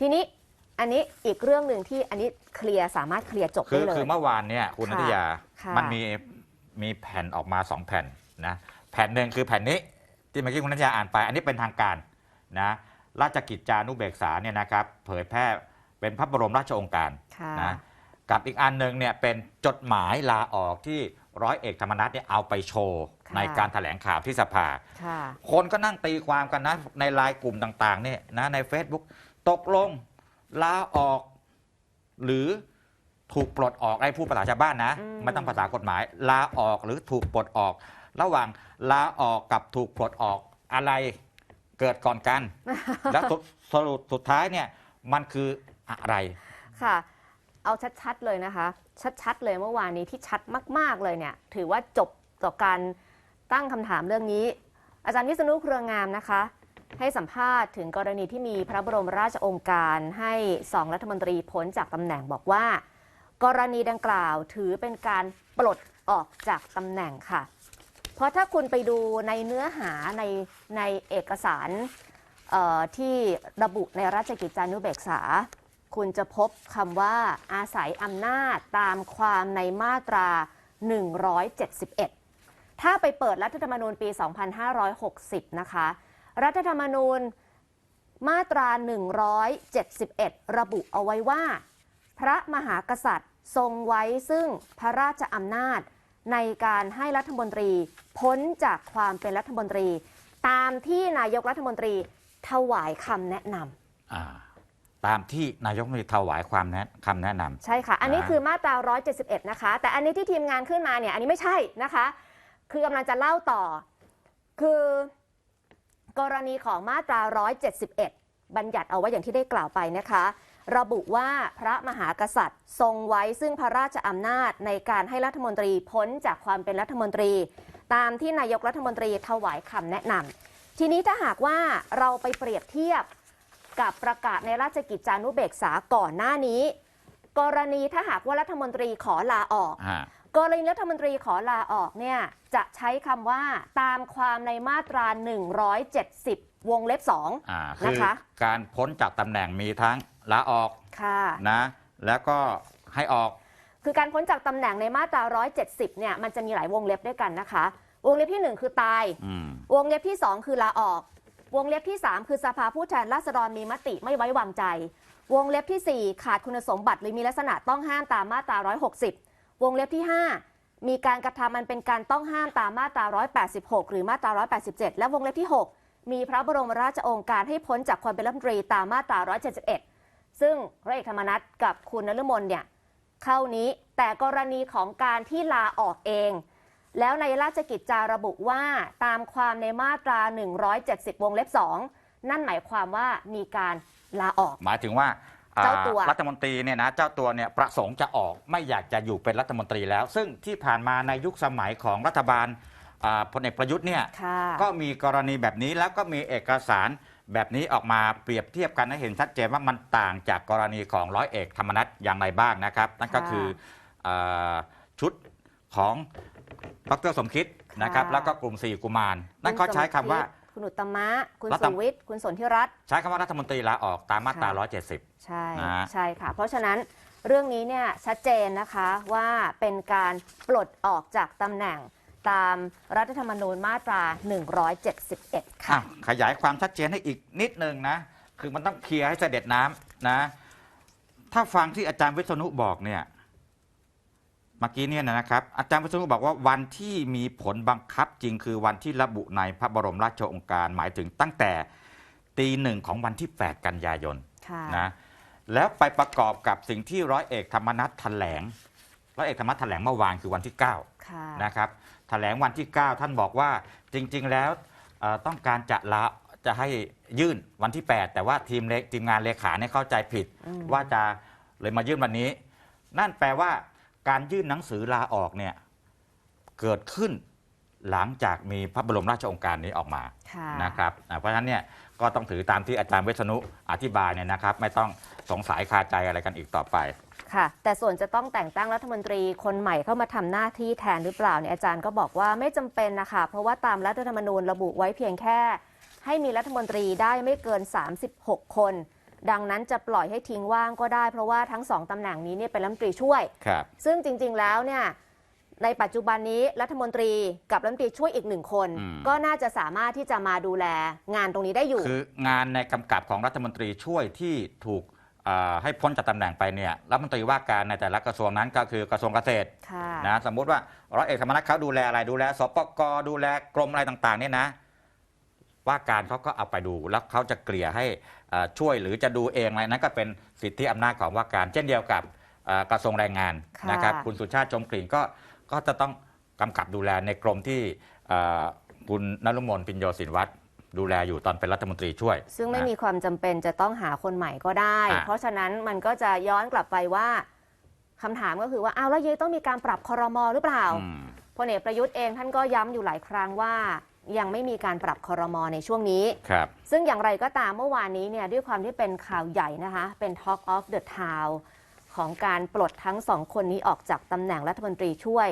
ทีนี้อันนี้อีกเรื่องหนึ่งที่อันนี้เคลียร์สามารถเคลียร์จบคืได้อเลย คือเมื่อวานเนี่ยคุณค่ะนัทยา ค่ะมันมีมีแผ่นออกมาสองแผ่นนะแผ่นหนึ่งคือแผ่นนี้ที่เมื่อกี้คุณนัทยาอ่านไป อันนี้เป็นทางการนะราชกิจจานุเบกษาเนี่ยนะครับเผยแพร่เป็นพระบรมราชโองการค่ะ นะกับอีกอันหนึ่งเนี่ยเป็นจดหมายลาออกที่ร้อยเอกธรรมนัฐเนี่ยเอาไปโชว์ค่ะในการแถลงข่าวที่สภา ค่ะ คนก็นั่งตีความกันนะในไลน์กลุ่มต่างๆเนี่ยนะใน Facebook ตกลงลาออก หรือถูกปลดออกไอ้ผู้ภาษาชาวบ้านนะ อืม ไม่ต้องภาษากฎหมาย ลาออกหรือถูกปลดออก ระหว่างลาออกกับถูกปลดออกอะไรเกิดก่อนกัน แล้วสรุปสรุปสุดท้ายเนี่ยมันคืออะไร ค่ะ เอาชัดๆเลยนะคะ ชัดๆเลยเมื่อวานนี้ที่ชัดมาก ๆเลยเนี่ย ถือว่าจบต่อการตั้งคำถามเรื่องนี้ อาจารย์วิษณุเครืองามนะคะ ให้สัมภาษณ์ถึงกรณีที่มีพระบรมราชโองการให้สองรัฐมนตรีพ้นจากตำแหน่งบอกว่า กรณีดังกล่าวถือเป็นการปลดออกจากตำแหน่งค่ะ เพราะถ้าคุณไปดูในเนื้อหาในในเอกสารที่ระบุในราชกิจจานุเบกษา คุณจะพบคำว่าอาศัยอำนาจตามความในมาตรา 171 ถ้าไปเปิดรัฐธรรมนูญปี 2560 นะคะ รัฐธรรมนูญมาตรา 171 ระบุเอาไว้ว่า พระมหากษัตริย์ทรงไว้ซึ่งพระราชอำนาจ ในการให้รัฐมนตรี พ้นจากความเป็นรัฐมนตรี ตามที่นายกรัฐมนตรีถวายคำแนะนำอ่าตามที่นายกรัฐมนตรีถวายความแนะคำแนะนำใช่ค่ะ อันนี้อ่าคือมาตรา 171 นะคะ แต่อันนี้ที่ทีมงานขึ้นมาเนี่ยอันนี้ไม่ใช่นะคะ คือกำลังจะเล่าต่อ คือ กรณีของมาตรา 171 บัญญัติเอาไว้อย่างที่ได้กล่าวไปนะคะ ระบุว่าพระมหากษัตริย์ทรงไว้ซึ่งพระราชอำนาจในการให้รัฐมนตรีพ้นจากความเป็นรัฐมนตรี ตามที่นายกรัฐมนตรีถวายคำแนะนำทีนี้ถ้าหากว่าเราไปเปรียบเทียบกับประกาศในราชกิจจานุเบกษาก่อนหน้านี้ กรณีถ้าหากว่ารัฐมนตรีขอลาออก กรณีรัฐมนตรีขอลาออกเนี่ยจะใช้คำว่าตามความในมาตรา 170 วงเล็บอ่า2คือนะคะการพ้นจากตำแหน่งมีทั้งลาออกค่ะนะแล้วก็ให้ออก คือการพ้นจากตำแหน่งในมาตรา 170 เนี่ยมันจะมีหลายวงเล็บด้วยกันนะคะ วงเล็บที่ 1 คือตายอืมวงเล็บที่ 2 คือลาออก วงเล็บที่ 3 คือสภาผู้แทนราษฎรมีมติไม่ไว้วางใจ วงเล็บทีสี่4 ขาดคุณสมบัติหรือมีลักษณะต้องห้ามตามมาตรา 160 วงเล็บที่ 5 มีการกระทำมันเป็นการต้องห้ามตามมาตรา 186 หรือมาตรา 187 และวงเล็บที่ 6 มีพระบรมราชโองการให้พ้นจากความเป็นรัฐมนตรีตามมาตรา 171 ซึ่งร้อยเอกธรรมนัฐกับคุณนฤมลเนี่ยเข้านี้แต่กรณีของการที่ลาออกเอง แล้วในราชกิจจาระบุว่าตามความในมาตรา 170 วงเล็บ 2 นั่นหมายความว่ามีการลาออก หมายถึงว่า เจ้าตัว รัฐมนตรีเนี่ยนะเจ้าตัวเนี่ยประสงค์จะออกไม่อยากจะอยู่เป็นรัฐมนตรีแล้ว ซึ่งที่ผ่านมาในยุคสมัยของรัฐบาลอ่าพลเอกประยุทธ์เนี่ยค่ะ ก็มีกรณีแบบนี้แล้วก็มีเอกสารแบบนี้ออกมาเปรียบเทียบกันให้เห็นชัดเจนว่ามันต่างจากกรณีของร้อยเอกธรรมนัฐอย่างไรบ้างนะครับนั่นก็ค่ะคืออาชุดของดรสมคิดนะครับค่ะแล้วก็กลุ่มสี่กุมารนั่นก็ใช้คำว่า คุณ อุตตมะ คุณรัฐ สุวิทย์ คุณสนธิรัตน์ ใช้คำว่ารัฐมนตรีลาออกตามมาตรา ค่ะ 170 ใช่นะใช่ค่ะ เพราะฉะนั้นเรื่องนี้เนี่ยชัดเจนนะคะว่าเป็นการปลดออกจากตำแหน่งตามรัฐธรรมนูญมาตรา 171อะค่ะขยายความชัดเจนให้อีกนิดนึงนะ คือมันต้องเคลียร์ให้เสด็จน้ำนะ ถ้าฟังที่อาจารย์วิษณุบอกเนี่ย เมื่อกี้เนี่ยนะครับ อาจารย์วิษณุบอกว่าวันที่มีผลบังคับจริงคือวันที่ระบุในพระบรมราชโองการหมายถึงตั้งแต่ตีหนึ่งของวันที่ 8 กันยายนค่ะนะแล้วไปประกอบกับสิ่งที่ร้อยเอกธรรมนัฐแถลงร้อยเอกธรรมนัฐแถลงเมื่อวานคือวันที่9ค่ะนะครับแถลงวันที่ 9 ท่านบอกว่าจริง ๆ แล้วเอ่อต้องการจะละจะให้ยื่นวันที่ 8 แต่ว่าทีมเลทีมงานเลขาเนี่ยเข้าใจผิดอืมว่าจะเลยมายื่นวันนี้ นั่นแปลว่า การยื่นหนังสือลาออกเนี่ยเกิดขึ้นหลังจากมีพระบรมราชโองการนี้ออกมาค่ะนะครับอ่าเพราะฉะนั้นเนี่ยก็ต้องถือตามที่อาจารย์เวชนุอธิบายเนี่ยนะครับ ไม่ต้องสงสัยคาใจอะไรกันอีกต่อไปค่ะ แต่ส่วนจะต้องแต่งตั้งรัฐมนตรีคนใหม่เข้ามาทำหน้าที่แทนหรือเปล่าเนี่ยอาจารย์ก็บอกว่าไม่จำเป็นนะคะเพราะว่าตามรัฐธรรมนูญระบุไว้เพียงแค่ ให้มีรัฐมนตรีได้ไม่เกิน 36 คน ดังนั้นจะปล่อยให้ทิ้งว่างก็ได้ เพราะว่าทั้งสองตำแหน่งนี้เนี่ยเป็นรัฐมนตรีช่วย ครับ ซึ่งจริง ๆ แล้วเนี่ยในปัจจุบันนี้รัฐมนตรีกับรัฐมนตรีช่วยอีกหนึ่งคน อืม ก็น่าจะสามารถที่จะมาดูแลงานตรงนี้ได้อยู่ คืองานในกำกับของรัฐมนตรีช่วยที่ถูกเอ่อให้พ้นจากตำแหน่งไปเนี่ยรัฐมนตรีว่าการในแต่ละกระทรวงนั้นก็คือกระทรวงเกษตรค่ะ นะสมมุติว่าร้อยเอกธรรมนัฐเขาดูแลอะไรดูแลสปกดูแลกรมอะไรต่างๆเนี่ยนะ ว่าการเขาก็เอาไปดูแล้วเขาจะเกลี่ยให้เอ่อช่วยหรือจะดูเองอะไรนั้นก็เป็นสิทธิอำนาจของว่าการ เช่นเดียวกับเอ่อกระทรวงแรงงานค่ะนะครับคุณสุชาติชมกลิ่นก็ก็จะต้องกำกับดูแลในกรมที่เอ่อคุณนรุมนพินโยสินวัตรดูแลอยู่ตอนเป็นรัฐมนตรีช่วย ซึ่งไม่นะมีความจำเป็นจะต้องหาคนใหม่ก็ได้อะเพราะฉะนั้นมันก็จะย้อนกลับไปว่าคำถามก็คือว่า อ้าวแล้วยังต้องมีการปรับคอรมอหรือเปล่าอืมพลเอกประยุทธ์เองท่านก็ย้ำอยู่หลายครั้งว่า ยังไม่มีการปรับคอรมอในช่วงนี้ ครับ ซึ่งอย่างไรก็ตามเมื่อวานนี้เนี่ยด้วยความที่เป็นข่าวใหญ่นะคะ เป็น Talk of the Town ของการปลดทั้งสองคนนี้ออกจากตำแหน่งรัฐมนตรีช่วย